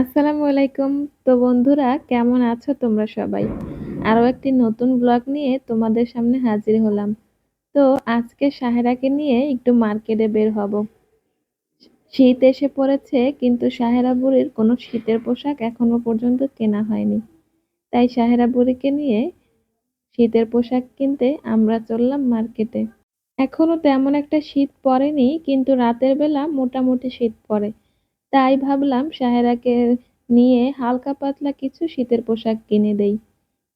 আসসালামু আলাইকুম। তো বন্ধুরা, কেমন আছো তোমরা সবাই? আরও একটি নতুন ব্লগ নিয়ে তোমাদের সামনে হাজির হলাম। তো আজকে সাহেরাকে নিয়ে একটু মার্কেটে বের হব। শীত এসে পড়েছে, কিন্তু সাহেরা বুড়ির কোনো শীতের পোশাক এখনও পর্যন্ত কেনা হয়নি। তাই সাহেরা বুড়িকে নিয়ে শীতের পোশাক কিনতে আমরা চললাম মার্কেটে। এখনও তেমন একটা শীত পড়েনি, কিন্তু রাতের বেলা মোটামুটি শীত পড়ে। তাই ভাবলাম সাহেরাকে নিয়ে হালকা পাতলা কিছু শীতের পোশাক কিনে দেই।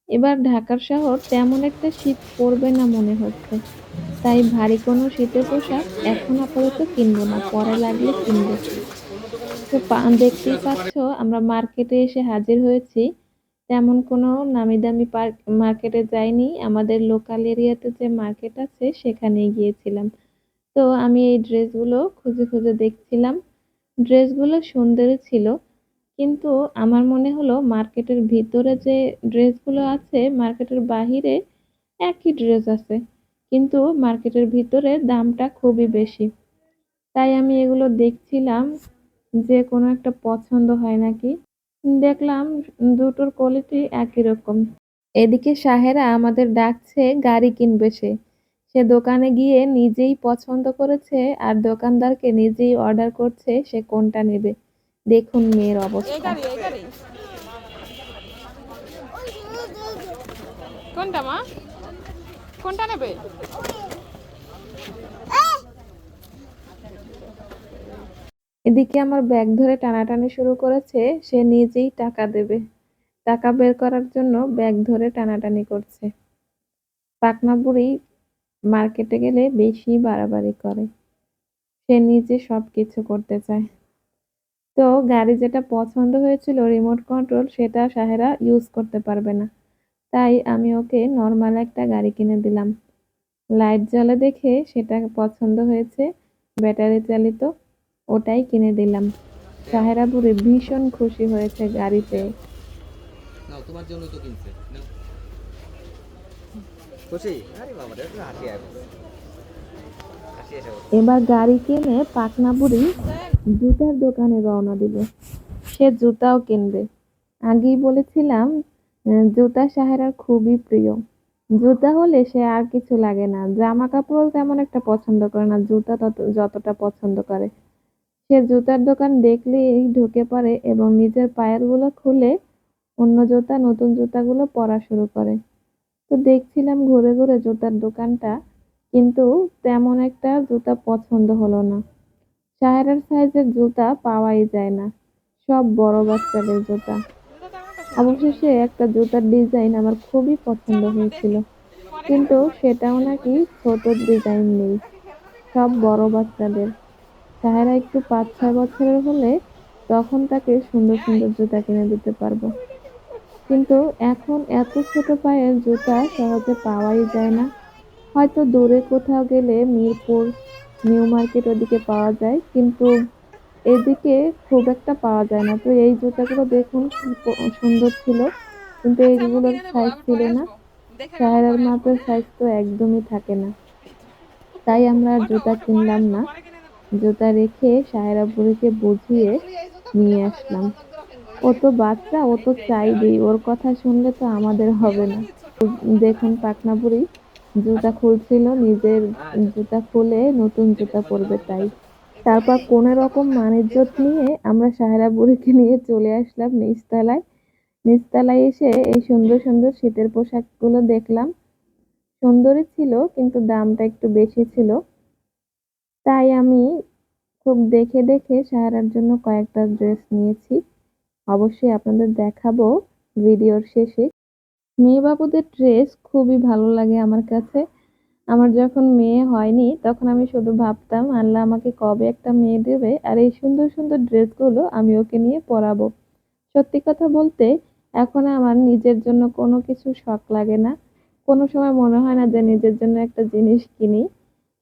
এবার ঢাকার শহর তেমন একটা শীত পড়বে না মনে হচ্ছে। তাই ভারী কোনো শীতের পোশাক এখন আপাতত কিনবো না, পরে লাগলে কিনবো। তো দেখতেই পাচ্ছ আমরা মার্কেটে এসে হাজির হয়েছি। তেমন কোনো নামি দামি মার্কেটে যাইনি। আমাদের লোকাল এরিয়াতে যে মার্কেট আছে সেখানেই গিয়েছিলাম। তো আমি এই ড্রেসগুলো খুঁজে খুঁজে দেখছিলাম। ড্রেসগুলো সুন্দরই ছিল, কিন্তু আমার মনে হলো মার্কেটের ভিতরে যে ড্রেসগুলো আছে, মার্কেটের বাহিরে একই ড্রেস আছে, কিন্তু মার্কেটের ভিতরে দামটা খুবই বেশি। তাই আমি এগুলো দেখছিলাম, যে কোনো একটা পছন্দ হয় নাকি। দেখলাম দুটোর কোয়ালিটি একই রকম। এদিকে সাহেরা আমাদের ডাকছে, গাড়ি কিনবে সে। সে দোকানে গিয়ে নিজেই পছন্দ করেছে আর দোকানদারকে নিজেই অর্ডার করছে সে কোনটা নেবে। দেখুন মেয়ের অবস্থা। কোনটা মা? কোনটা নেবে? এদিকে আমার ব্যাগ ধরে টানাটানি শুরু করেছে সে নিজেই টাকা দেবে। টাকা বের করার জন্য ব্যাগ ধরে টানাটানি করছে। পাকনা বুড়ি মার্কেটে গেলে বেশি বাড়াবাড়ি করে। সে নিজে সব কিছু করতে চায়। তো গাড়ি যেটা পছন্দ হয়েছিল রিমোট কন্ট্রোল সেটা সাহেরা ইউজ করতে পারবে না। তাই আমি ওকে নর্মাল একটা গাড়ি কিনে দিলাম। লাইট জ্বলে দেখে সেটা পছন্দ হয়েছে ব্যাটারি চালিত, ওটাই কিনে দিলাম। সাহেরা বুড়ি ভীষণ খুশি হয়েছে গাড়িতে। তোমার জন্য তো কিনছে। এবার গাড়ি কিনে পাকনা বুড়ি জুতার দোকানে রওনা দিল। সে জুতাও কিনবে। আগেই বলেছিলাম জুতা সাহেরার খুবই প্রিয়। জুতা হলে সে আর কিছু লাগে না। জামা কাপড়ও তেমন একটা পছন্দ করে না, জুতা তত, যতটা পছন্দ করে। সে জুতার দোকান দেখলেই ঢুকে পড়ে এবং নিজের পায়েরগুলো খুলে অন্য জুতা, নতুন জুতাগুলো পরা শুরু করে। তো দেখছিলাম ঘুরে ঘুরে জুতার দোকানটা, কিন্তু তেমন একটা জুতা পছন্দ হলো না। সাহেরার সাইজের জুতা পাওয়াই যায় না, সব বড় বাচ্চাদের জুতা। অবশেষে একটা জুতার ডিজাইন আমার খুবই পছন্দ হয়েছিল, কিন্তু সেটাও নাকি ছোট ডিজাইন নেই, সব বড় বাচ্চাদের। সাহেরা একটু পাঁচ ছয় বছরের হলে তখন তাকে সুন্দর সুন্দর জুতা কিনে দিতে পারব। কিন্তু এখন এত ছোট পায়ের জুতা সহজে পাওয়াই যায় না। হয়তো দূরে কোথাও গেলে মিরপুর নিউ মার্কেট ওদিকে পাওয়া যায় কিন্তু এদিকে খুব একটা পাওয়া যায় না। তো এই জুতাগুলো দেখুন সুন্দর ছিল। কিন্তু এইগুলোর সাইজ ছিল না। সাহেরার মাপের সাইজ তো একদমই থাকে না। তাই আমরা জুতা কিনলাম না। জুতা রেখে সাহেরা বুড়িকে বুঝিয়ে নিয়ে আসলাম। ও তো বাচ্চা, ও তো চাইবেই। ওর কথা শুনলে তো আমাদের হবে না। দেখুন পাকনা বুড়ি জুতা খুলছিল, নিজের জুতা খুলে নতুন জুতা পরবে তাই। তারপর কোনো রকম মানিজ্যত নিয়ে আমরা সাহেরা বুড়িকে নিয়ে চলে আসলাম নিচতলায়। নিচতলায় এসে এই সুন্দর সুন্দর শীতের পোশাকগুলো দেখলাম। সুন্দরই ছিল, কিন্তু দামটা একটু বেশি ছিল। তাই আমি খুব দেখে দেখে সাহারার জন্য কয়েকটা ড্রেস নিয়েছি। অবশ্যই আপনাদের দেখাবো ভিডিওর শেষে। মেয়ে বাবুদের ড্রেস খুবই ভালো লাগে আমার কাছে। আমার যখন মেয়ে হয়নি, তখন আমি শুধু ভাবতাম, আল্লাহ আমাকে কবে একটা মেয়ে দেবে? আর এই সুন্দর সুন্দর ড্রেসগুলো আমি ওকে নিয়ে পরাবো। সত্যি কথা বলতে, এখন আমার নিজের জন্য কোনো কিছু শখ লাগে না। কোনো সময় মনে হয় না যে নিজের জন্য একটা জিনিস কিনি।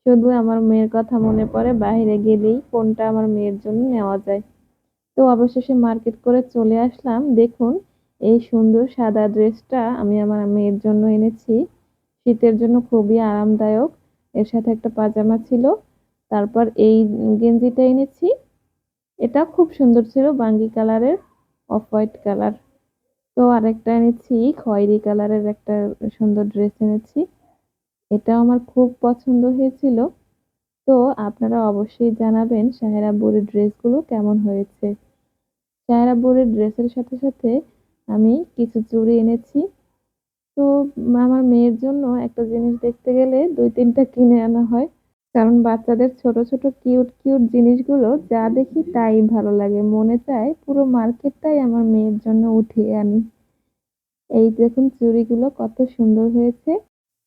শুধু আমার মেয়ের কথা মনে পড়ে, বাইরে গেলেই কোনটা আমার মেয়ের জন্য নেওয়া যায়। তো অবশেষে মার্কেট করে চলে আসলাম। দেখুন, এই সুন্দর সাদা ড্রেসটা আমি আমার মেয়ের জন্য এনেছি। শীতের জন্য খুবই আরামদায়ক। এর সাথে একটা পাজামা ছিল। তারপর এই গেঞ্জিটা এনেছি। এটা খুব সুন্দর ছিল, বাঙ্গি কালারের, অফ হোয়াইট কালার। তো আরেকটা এনেছি, খয়েরি কালারের একটা সুন্দর ড্রেস এনেছি। এটাও আমার খুব পছন্দ হয়েছিল। তো আপনারা অবশ্যই জানাবেন সাহেরা বুড়ির ড্রেসগুলো কেমন হয়েছে। সাহেরা বুড়ির ড্রেসের সাথে সাথে আমি কিছু চুড়ি এনেছি। তো আমার মেয়ের জন্য একটা জিনিস দেখতে গেলে দুই তিনটা কিনে আনা হয়। কারণ বাচ্চাদের ছোট ছোট কিউট কিউট জিনিসগুলো যা দেখি তাই ভালো লাগে। মনে চায় পুরো মার্কেটটাই আমার মেয়ের জন্য উঠিয়ে আনি। এই দেখুন চুড়িগুলো কত সুন্দর হয়েছে।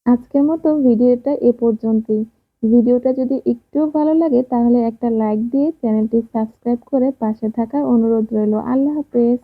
আজকের মতো ভিডিওটা এ পর্যন্তই। ভিডিওটা যদি একটু ভালো লাগে, তাহলে একটা লাইক দিয়ে চ্যানেলটি সাবস্ক্রাইব করে পাশে থাকার অনুরোধ রইল। আল্লাহ হাফেজ।